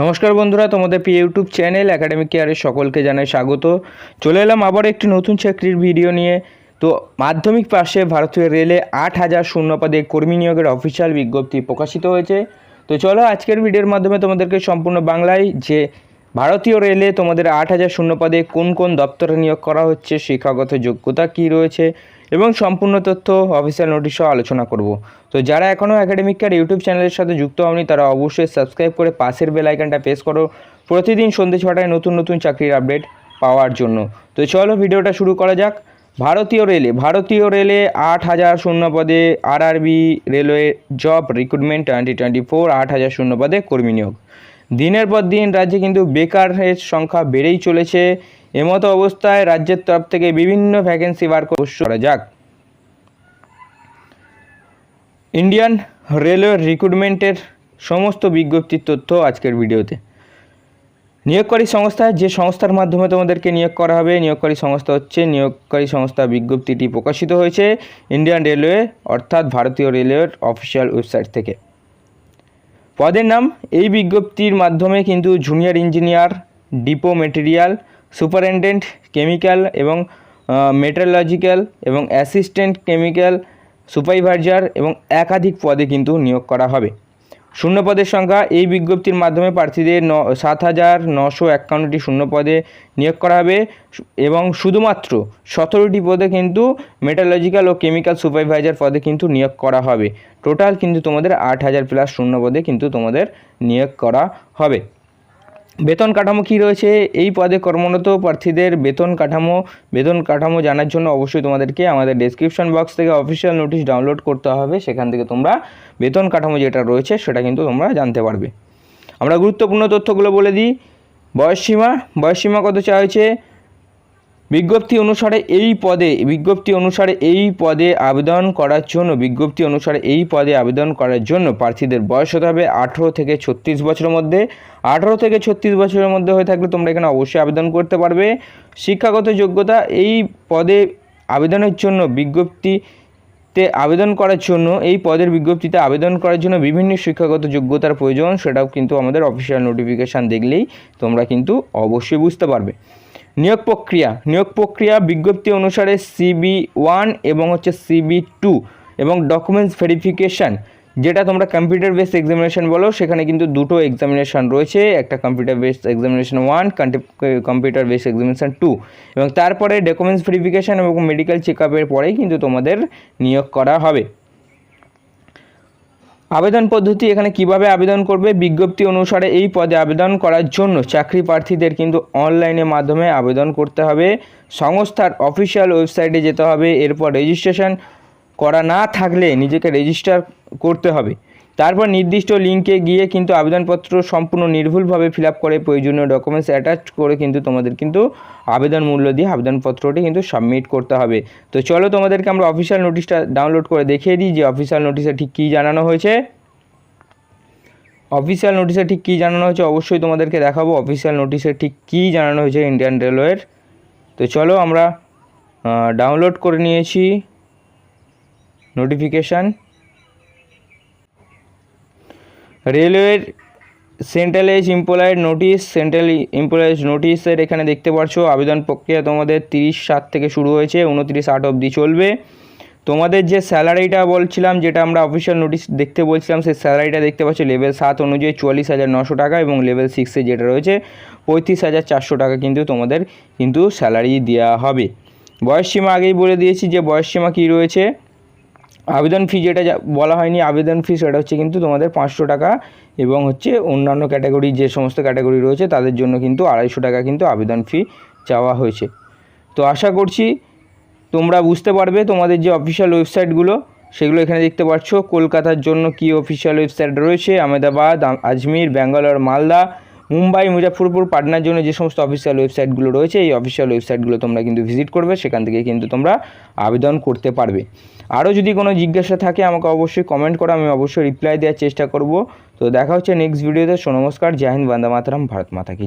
নমস্কার বন্ধুরা, তোমাদের প্রিয় ইউটিউব চ্যানেল একাডেমিক কেয়ারের সকলকে জানাই স্বাগত। চলে এলাম আবার একটি নতুন চাকরির ভিডিও নিয়ে। তো মাধ্যমিক পাশে ভারতীয় রেলে আট হাজার শূন্য পদে কর্মী নিয়োগের অফিসিয়াল বিজ্ঞপ্তি প্রকাশিত হয়েছে। তো চলো আজকের ভিডিওর মাধ্যমে তোমাদেরকে সম্পূর্ণ বাংলায় যে ভারতীয় রেলে তোমাদের আট হাজার শূন্য পদে কোন কোন দপ্তরে নিয়োগ করা হচ্ছে, শিক্ষাগত যোগ্যতা কী রয়েছে এবং সম্পূর্ণ তথ্য অফিসিয়াল নোটিশও আলোচনা করব। তো যারা এখনও একাডেমিক কেয়ার ইউটিউব চ্যানেলের সাথে যুক্ত হওনি, তারা অবশ্যই সাবস্ক্রাইব করে পাশের বেল আইকনটা প্রেস করো। প্রতিদিন সন্ধ্যে ছটায় নতুন নতুন চাকরির আপডেট পাওয়ার জন্য। তো চলো ভিডিওটা শুরু করা যাক। ভারতীয় রেলে ভারতীয় রেলে আট হাজার শূন্য পদে RRB railway job recruitment twenty twenty four আট হাজার শূন্য পদে কর্মী নিয়োগ। দিনের পর দিন রাজ্যে কিন্তু বেকারের সংখ্যা বেড়েই চলেছে। এমতো অবস্থায় রাজ্যের তরফ থেকে বিভিন্ন ভ্যাকেন্সি বার করা যাক। ইন্ডিয়ান রেলওয়ে রিক্রুটমেন্টের সমস্ত বিজ্ঞপ্তির তথ্য আজকের ভিডিওতে। নিয়োগকারী সংস্থা, যে সংস্থার মাধ্যমে তোমাদেরকে নিয়োগ করা হবে, নিয়োগকারী সংস্থা হচ্ছে, নিয়োগকারী সংস্থা বিজ্ঞপ্তিটি প্রকাশিত হয়েছে ইন্ডিয়ান রেলওয়ে অর্থাৎ ভারতীয় রেলওয়ের অফিসিয়াল ওয়েবসাইট থেকে। পদের নাম, এই বিজ্ঞপ্তির মাধ্যমে কিন্তু junior engineer depot material superintendent chemical এবং মেটারোলজিক্যাল এবং অ্যাসিস্ট্যান্ট কেমিক্যাল সুপারভাইজার এবং একাধিক পদে কিন্তু নিয়োগ করা হবে। শূন্য পদের সংখ্যা এই বিজ্ঞপ্তির মাধ্যমে প্রার্থীদের ন, সাত হাজার নশো একান্নটি শূন্য পদে নিয়োগ করা হবে এবং শুধুমাত্র সতেরোটি পদে কিন্তু মেটালজিক্যাল ও কেমিক্যাল সুপারভাইজার পদে কিন্তু নিয়োগ করা হবে। টোটাল কিন্তু তোমাদের আট হাজার প্লাস শূন্য পদে কিন্তু তোমাদের নিয়োগ করা হবে। বেতন কাঠামো কি রয়েছে? এই পদে কর্মরত প্রার্থীদের বেতন কাঠামো বেতন কাঠামো জানার জন্য অবশ্যই তোমাদেরকে আমাদের ডেসক্রিপশন বক্স থেকে অফিসিয়াল নোটিশ ডাউনলোড করতে হবে। সেখান থেকে তোমরা বেতন কাঠামো যেটা রয়েছে, সেটা কিন্তু তোমরা জানতে পারবে। আমরা গুরুত্বপূর্ণ তথ্যগুলো বলে দিই। বয়সসীমা বয়সসীমা কত চাওয়া হয়েছে? বিজ্ঞপ্তি অনুসারে এই পদে, বিজ্ঞপ্তি অনুসারে এই পদে আবেদন করার জন্য, বিজ্ঞপ্তি অনুসারে এই পদে আবেদন করার জন্য প্রার্থীদের বয়স হতে হবে আঠেরো থেকে ছত্রিশ বছরের মধ্যে। আঠেরো থেকে ছত্রিশ বছরের মধ্যে হয়ে থাকলে তোমরা এখানে অবশ্যই আবেদন করতে পারবে। শিক্ষাগত যোগ্যতা, এই পদে আবেদনের জন্য বিজ্ঞপ্তিতে আবেদন করার জন্য, এই পদের বিজ্ঞপ্তিতে আবেদন করার জন্য বিভিন্ন শিক্ষাগত যোগ্যতার প্রয়োজন, সেটাও কিন্তু আমাদের অফিসিয়াল নোটিফিকেশান দেখলেই তোমরা কিন্তু অবশ্যই বুঝতে পারবে। নিয়োগ প্রক্রিয়া। নিয়োগ প্রক্রিয়া বিজ্ঞপ্তি অনুসারে সিবি ওয়ান এবং হচ্ছে সিবি টু এবং ডকুমেন্টস ভেরিফিকেশান যেটা তোমরা কম্পিউটার বেসড এক্সামিনেশন বলো, সেখানে কিন্তু দুটো এক্সামিনেশন রয়েছে, একটা computer based examination one computer based examination two এবং তারপরে ডকুমেন্টস ভেরিফিকেশান এবং মেডিকেল চেক আপের পরেই কিন্তু তোমাদের নিয়োগ করা হবে। আবেদন পদ্ধতি এখানে কীভাবে আবেদন করবে? বিজ্ঞপ্তি অনুসারে এই পদে আবেদন করার জন্য চাকরি প্রার্থীদের কিন্তু অনলাইনের মাধ্যমে আবেদন করতে হবে। সংস্থার অফিসিয়াল ওয়েবসাইটে যেতে হবে। এরপর রেজিস্ট্রেশন করা না থাকলে নিজেকে রেজিস্টার করতে হবে। তারপর নির্দিষ্ট লিঙ্কে গিয়ে কিন্তু আবেদনপত্র সম্পূর্ণ নির্ভুলভাবে ফিল করে প্রয়োজনীয় ডকুমেন্টস অ্যাটাচ করে কিন্তু তোমাদের কিন্তু আবেদন মূল্য দিয়ে আবেদনপত্রটি কিন্তু সাবমিট করতে হবে। তো চলো তোমাদেরকে আমরা অফিসিয়াল নোটিশটা ডাউনলোড করে দেখিয়ে দিই যে অফিসিয়াল নোটিশে ঠিক কী জানানো হয়েছে। অফিসিয়াল নোটিশে ঠিক কী জানানো হয়েছে অবশ্যই তোমাদেরকে দেখাবো অফিসিয়াল নোটিশে ঠিক কী জানানো হয়েছে ইন্ডিয়ান রেলওয়ের। তো চলো আমরা ডাউনলোড করে নিয়েছি নোটিফিকেশান। রেলওয়ের central as employed notice, central employees নোটিশের এখানে দেখতে পাচ্ছ আবেদন প্রক্রিয়া তোমাদের তিরিশ সাত থেকে শুরু হয়েছে, উনত্রিশ আট অবধি চলবে। তোমাদের যে স্যালারিটা বলছিলাম, যেটা আমরা অফিসিয়াল নোটিশ দেখতে বলছিলাম, সেই স্যালারিটা দেখতে পাচ্ছ লেভেল সাত অনুযায়ী চুয়াল্লিশ হাজার নশো টাকা এবং লেভেল সিক্সে যেটা রয়েছে, পঁয়ত্রিশ হাজার চারশো টাকা কিন্তু তোমাদের কিন্তু স্যালারি দেওয়া হবে। বয়সসীমা আগেই বলে দিয়েছি যে বয়সসীমা কী রয়েছে? আবেদন ফি যেটা বলা হয়নি, আবেদন ফি সেটা হচ্ছে কিন্তু তোমাদের পাঁচশো টাকা এবং হচ্ছে অন্যান্য ক্যাটাগরি যে সমস্ত ক্যাটাগরি রয়েছে, তাদের জন্য কিন্তু আড়াইশো টাকা কিন্তু আবেদন ফি চাওয়া হয়েছে। তো আশা করছি তোমরা বুঝতে পারবে তোমাদের যে অফিসিয়াল ওয়েবসাইটগুলো সেগুলো এখানে দেখতে পাচ্ছ। কলকাতার জন্য কি অফিসিয়াল ওয়েবসাইট রয়েছে? আহমেদাবাদ, আজমির, ব্যাঙ্গালোর, মালদা মুম্বাই মুজাফরপুর পাটনার জন্য যে সমস্ত অফিসিয়াল ওয়েবসাইটগুলো রয়েছে, এই অফিসিয়াল ওয়েবসাইটগুলো তোমরা কিন্তু ভিজিট করবে, সেখান থেকে কিন্তু তোমরা আবেদন করতে পারবে। আরও যদি কোনো জিজ্ঞাসা থাকে, আমাকে অবশ্যই কমেন্ট করো, আমি অবশ্যই রিপ্লাই দেওয়ার চেষ্টা করব। তো দেখা হচ্ছে নেক্সট ভিডিওতে নমস্কার, জয় বন্দে মাতরম, ভারত মাতা কি